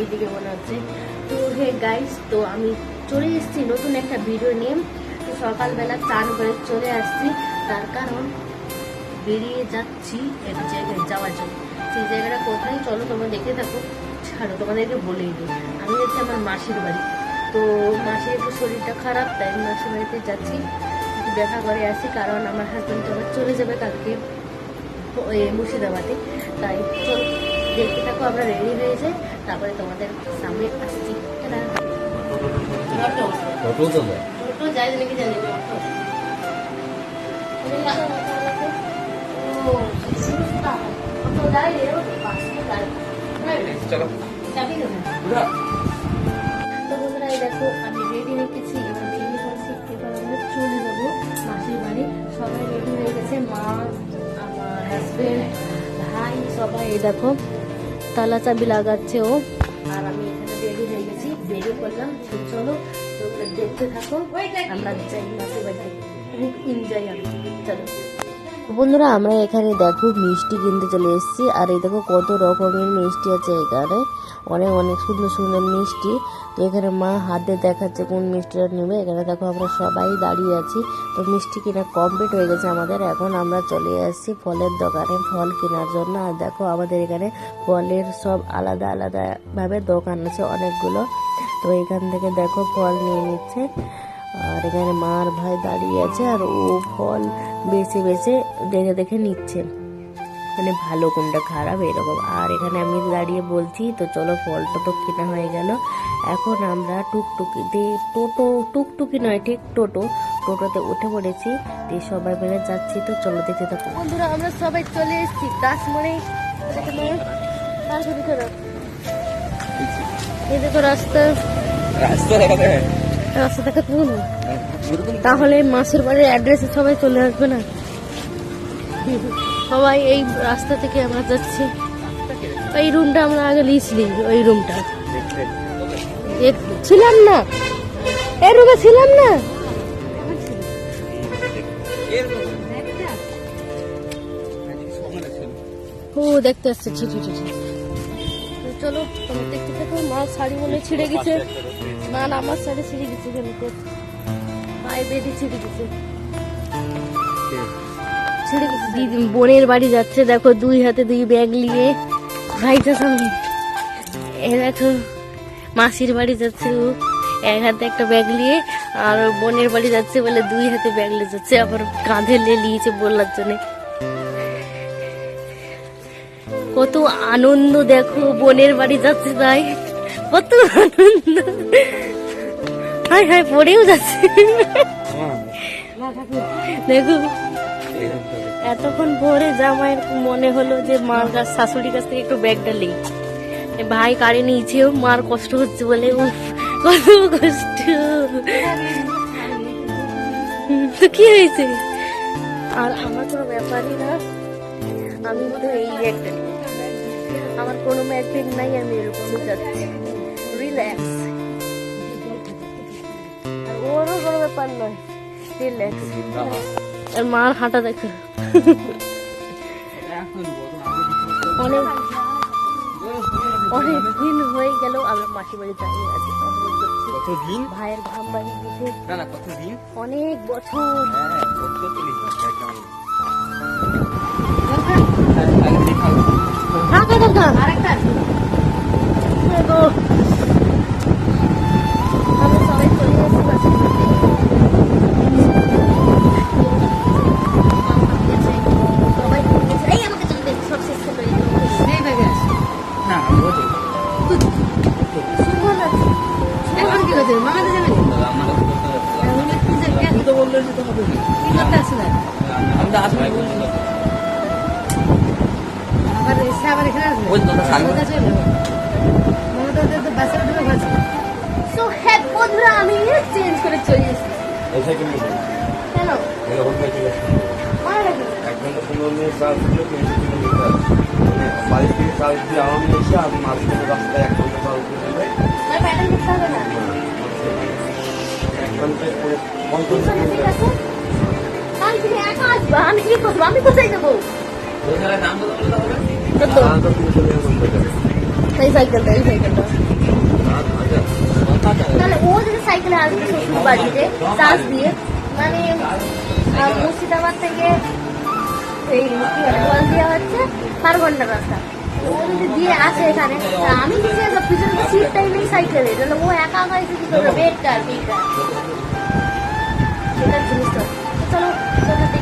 এইদিকে মনে হচ্ছে তো হে গাইস তো আমি চলে এসেছি নতুন একটা ভিডিও নিয়ে। তো সকালবেলা চান করে চলে আসছি। তার কারণ বেরিয়ে যাচ্ছি এক জায়গায় যাওয়ার জন্য। সেই জায়গাটা কোথায়? চলো তোমরা দেখে থাকো। ছাড়ো, তোমাদেরকে বলেই দিই। আমি যাচ্ছি আমার মাসির বাড়ি। তো মাসির একটু শরীরটা খারাপ, তাই মাসির বাড়িতে যাচ্ছি। একটু দেখা করে আসি, কারণ আমার হাজব্যান্ড আবার চলে যাবে কালকে মুর্শিদাবাদে। তাই চল। দেখতে থাকো আমরা রেডি হয়ে যাই। তারপরে তোমাদের সামনে আসছি। টাটা। নাকি জানি? চলো। তো বন্ধুরা দেখো আমি রেডি গেছি। এবার বেরিয়ে পড়ছি এবার আমরা চলে যাব মাসির বাড়ি। সবাই রেডি হয়ে গেছে মা আমার হাজবেন্ড ভাই সবাই দেখো। তালা চাবি লাগাচ্ছে ও। আর আমি এখানে রেডি হয়ে গেছি। বেরিয়ে পড়লাম চলো তোমরা দেখতে থাকো। আমরা যাই, মাসির খুব এনজয় আমি চলো। বন্ধুরা, আমরা এখানে দেখো মিষ্টি কিনতে চলে এসেছি। আর এই দেখো কত রকমের মিষ্টি আছে এখানে। অনেক অনেক সুন্দর সুন্দর মিষ্টি। এখানে মা হাতে দেখাচ্ছে কোন মিষ্টিটা নেবে। এখানে দেখো আমরা সবাই দাঁড়িয়ে আছি। তো মিষ্টি কেনা কমপ্লিট হয়ে গেছে আমাদের। এখন আমরা চলে আসছি ফলের দোকানে ফল কেনার জন্য। আর দেখো আমাদের এখানে ফলের সব আলাদা আলাদা ভাবে দোকান আছে অনেকগুলো। তো এখান থেকে দেখো ফল নিয়ে নিচ্ছে। আর এখানে মার ভাই দাঁড়িয়ে আছে আর ও ফল বেছে বেছে দেখে দেখে নিচ্ছে। মানে ভালো কোনটা খারাপ এরকম। আর এখানে আমি দাঁড়িয়ে বলছি তো চলো ফলটা তো কেনা হয়ে গেল। এখন আমরা টুকটুকিতে টোটো টুকটুকি নয় ঠিক টোটো। টোটোতে উঠে পড়েছি দিয়ে সবাই মিলে যাচ্ছি তো চলো দেখতে থাকো। বন্ধুরা আমরা সবাই চলে এসেছি। দাস মনে এই দেখো রাস্তা। রাস্তা রাস্তা দেখা তুমি তাহলে মাসের বাড়ির অ্যাড্রেসে সবাই চলে আসবে না? সবাই এই রাস্তা থেকে আমরা যাচ্ছি। এই রুমটা আমরা আগে লিখলি ওই রুমটা ছিলাম না। এই রুমে ছিলাম না। ও, দেখতে আসছে, ছি ছি ছি ছি। চলো তুমি দেখতে থাকো, মা শাড়ি মনে ছিঁড়ে গেছে। না না, আমার শাড়ি ছিঁড়ে গেছে কেন পায়ে বেঁধে ছিঁড়ে গেছে। বোনের বাড়ি যাচ্ছে দেখো দুই হাতে দুই ব্যাগ নিয়ে। ভাইটা সামনে এ দেখো মাসির বাড়ি যাচ্ছে ও। এক হাতে একটা ব্যাগ নিয়ে আর বোনের বাড়ি যাচ্ছে বলে দুই হাতে ব্যাগ নিয়ে যাচ্ছে আবার কাঁধে নিয়ে নিয়েছে বললার জন্য। কত আনন্দ দেখো বোনের বাড়ি যাচ্ছে তাই। কত আনন্দ। হাই হাই পড়েও যাচ্ছে। দেখো। এতক্ষণ পরে জামাইয়ের মনে হলো যে মার কাছ শাশুড়ির কাছ থেকে একটু ব্যাগটা নেই। ভাই কারে নিয়েছেও মার কষ্ট হচ্ছে বলে উফ কত কষ্ট। তো কি হয়েছে? আর আমার কোনো ব্যাপারই না। আমি তো এই ব্যাগটা নিই। আমার কোনো ব্যাগ নাই আমি এরকম যাচ্ছি। রিল্যাক্স ওরও কোনো ব্যাপার নয়। রিল্যাক্স আর মার হাঁটা দেখো। অনেক অনেক দিন হয়ে গেল আমরা মাসি বাড়ি যাই আছি কত ভাইয়ের ঘাম বাড়ি গেছে। না না কত দিন অনেক বছর। হ্যাঁ হবে কি? আমরা আসলে আবার এসে আবার এখানে আসবে? ওই তো হ্যাঁ, বন্ধুরা, আমি চেঞ্জ করে চলে এসেছি। এসে কিন্তু কেন এরকম চলে মনে রাখি এক ঘণ্টা পনেরো চার্জ দিলে তিনশো মানে বাড়ি থেকে চার্জ দিয়ে আমি এসে আমি মাঝ রাস্তায় এক ঘণ্টা চার্জ দিয়ে দেবে আমার প্যাটার্ন করতে হবে না আমি কি করব আমি কোথায় যাব এই সাইকেলটা এই সাইকেলটা তাহলে ও যদি সাইকেলে আসবে বাড়িতে চার্জ দিয়ে মানে মুর্শিদাবাদ থেকে এই হলদিয়া হচ্ছে চার ঘণ্টার রাস্তা। দিয়ে আসে এখানে তা আমি নিচে সব পিছনে সিটটাই নেই সাইকেলে তাহলে ও একা একা এসে কি করবে বেকার বেকার সেটার জিনিস তো তো চলো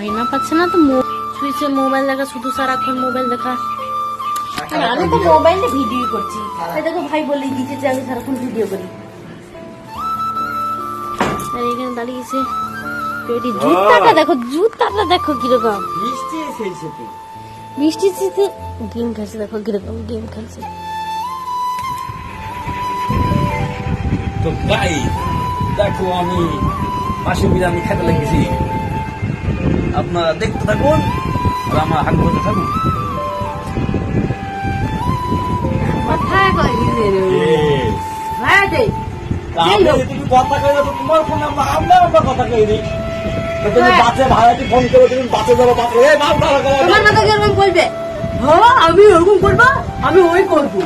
আয়না পাচ্ছে না তো সুইচে মোবাইল দেখা শুধু সারাক্ষণ মোবাইল দেখা। আর আমি তো মোবাইলে ভিডিও করছি। তাই দেখো ভাই বলে দিচ্ছে যে আমি সারাক্ষণ ভিডিও করি। আর এখানে দাঁড়িয়েছে। পেটি জুতাটা দেখো জুতাটা দেখো কীরকম। বৃষ্টি এসেছে তো বৃষ্টি শীতে গেম খেলছে দেখো কীরকম গেম খেলছে। তো গাই দেখো আমি পাশে বিরিয়ানি খেতে লেগেছি। আপনারা দেখতে থাকুন আর আমার হাত করতে থাকুন। তুমি কথা কইলে তো তোমার ফোন আমরা আমরা আমরা কথা কই দিই। তুমি হ্যাঁ। বাসে ভাড়াটি ফোন করে তুমি বাসে যাব বাসে? এই বাস ভাড়া করো তোমার মাথা কীরকম বলবে হ্যাঁ আমি ওরকম করব আমি ওই করব।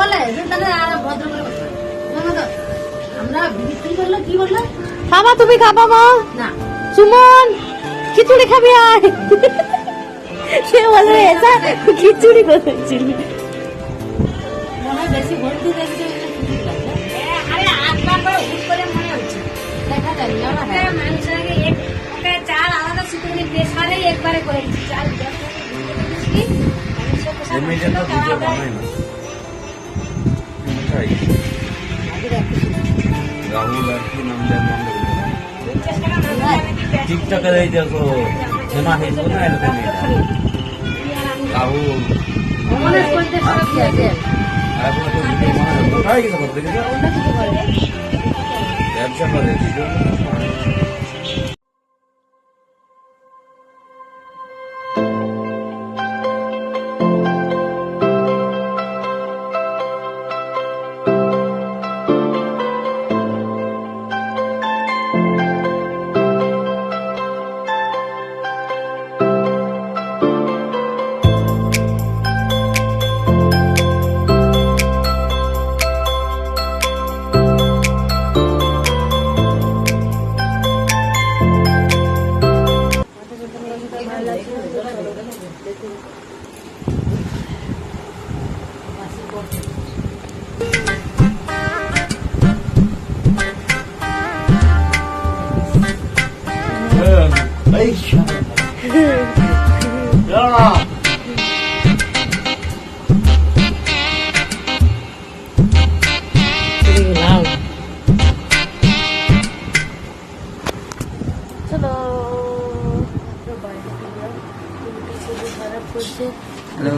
বলে? তাহলে ভদ্র খাবা তুমি খাবা মা। না। সুমন খিচুড়ি খাবি আয়। সে বলে এটা খিচুড়ি করেছিল চাল আলাদা শুকিয়ে প্রেসারে একবারে করে দিচ্ছি। চাল এমনিতে তো ভিডিও বানাই না। তাই রাহুল আর কি নাম দেন টিকটকে এই দেখো হেমা হেসো না এরকম রাহুল। মনে করতে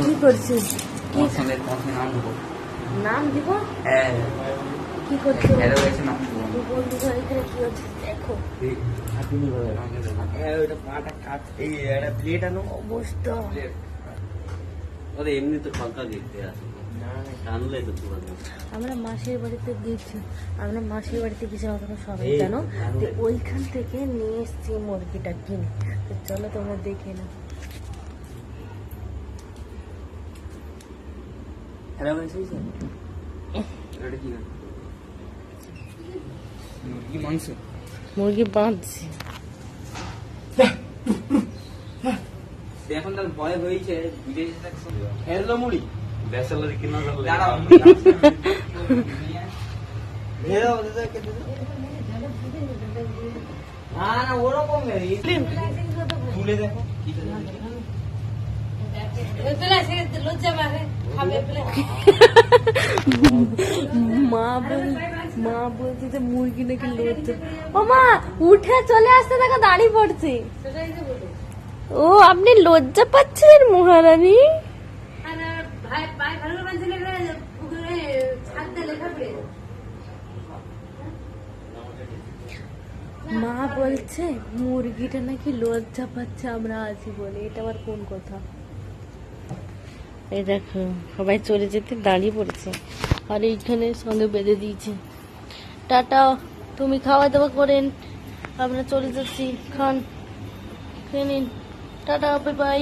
কি করছিস নাম দিব হ্যাঁ কি করছ হ্যালো গেছে নাম দেবো তুই বন্ধু ঘর এখানে কি হচ্ছে? দেখো। ওটা পাটা কাট এই একটা প্লেট আনো। অবস্থা। ওরে এমনি তো ফাঁকা দেখতে আসে। টানলে তো তোমার আমরা মাসির বাড়িতে গেছি আমরা মাসির বাড়িতে গেছি আমাকে সবাই জানো। তো ওইখান থেকে নিয়ে এসছি মুরগিটা কিনে। তো চলো তোমরা দেখে না হ্যালো কি কি মাংস। মুরগি বাঁধছি। এখন তার ভয় হয়েছে বিদেশে হ্যালো মুড়ি। ব্যাচেলর কিনা তুলে দেখো। মা বল মা বলছে যে মুরগি নাকি লজ্জা ও মা, উঠে চলে আসতে দেখো, দাঁড়িয়ে পড়ছে। ও, আপনি লজ্জা পাচ্ছেন মহারানী? মা বলছে, মুরগিটা নাকি লজ্জা পাচ্ছে আমরা আছি বলে। এটা আবার কোন কথা? এই দেখো, সবাই চলে যেতে দাঁড়িয়ে পড়েছে। আর এইখানে সঙ্গে বেঁধে দিয়েছে। টাটা। তুমি খাওয়া দাওয়া করেন। আমরা চলে যাচ্ছি। খান খেয়ে নিন। Tata bye bye